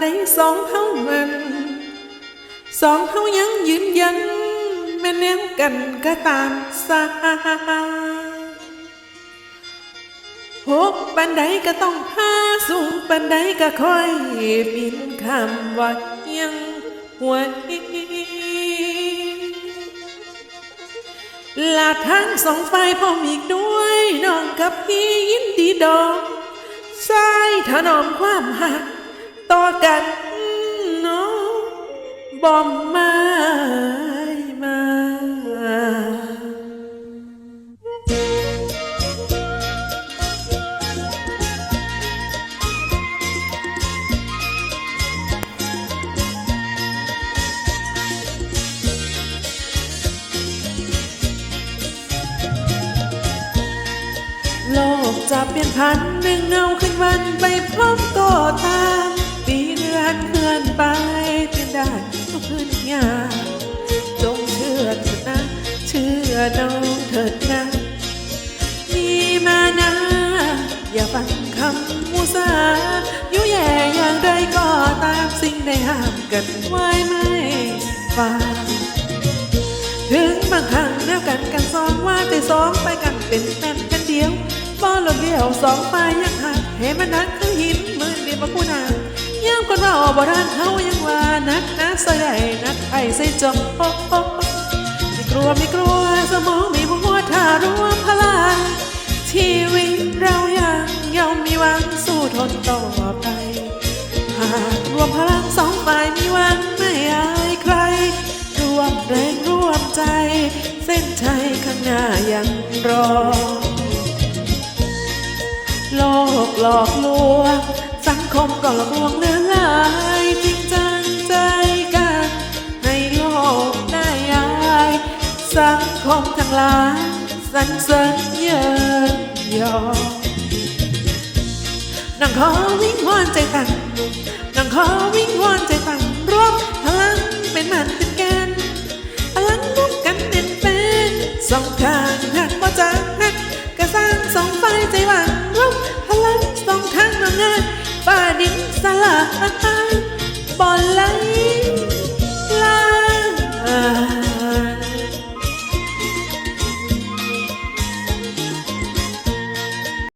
ใดสองเฮามันสองเฮายังยืนยันแม่นแนวกันก็ตามสาหกปันใดก็ต้องพาสูงปันใดก็ค่อยบินคำว่ายังหัวลาทางสองฝ่ายพอมีกด้วยน้องกับพี่ยินดีดอก ถนอมความหักต่อกันน้องบอมมามาโลกจะเปลี่ยนพันเรื่งเงา มูสาอยู่แย่อย่างไรก็ตามสิ่งใดห้ามกันไว้ไม่ฟังถึงบางครั้งแนวกันกันสองว่าแต่สองไปกันเป็นแฟนกันเดียวบ่ลดเดียวสองฝ่ายยังหักให้มันนักคือหินเหมือนเดียวมาคู่นางย่ามคนว่าบ่ด้านเขายังว่านักนะใส่ได้นักไอ้ใส่จงโอ้โอ้โอ้ไม่กลัวไม่กลัวสมองมีหัวทารวมพลังชีวิตางหน้ายังรอ โลกหลอกลวง สังคมก็หลอกลวงเลือหลายจริงจังใจกันให้โลกได้อาย สังคมทั้งหลายสรรเสริญเยินยอนังขอวิ่งวอนใจ สองสองไฟใจหวังรวมพลังสองทางนำงานฝ่าดินสลาย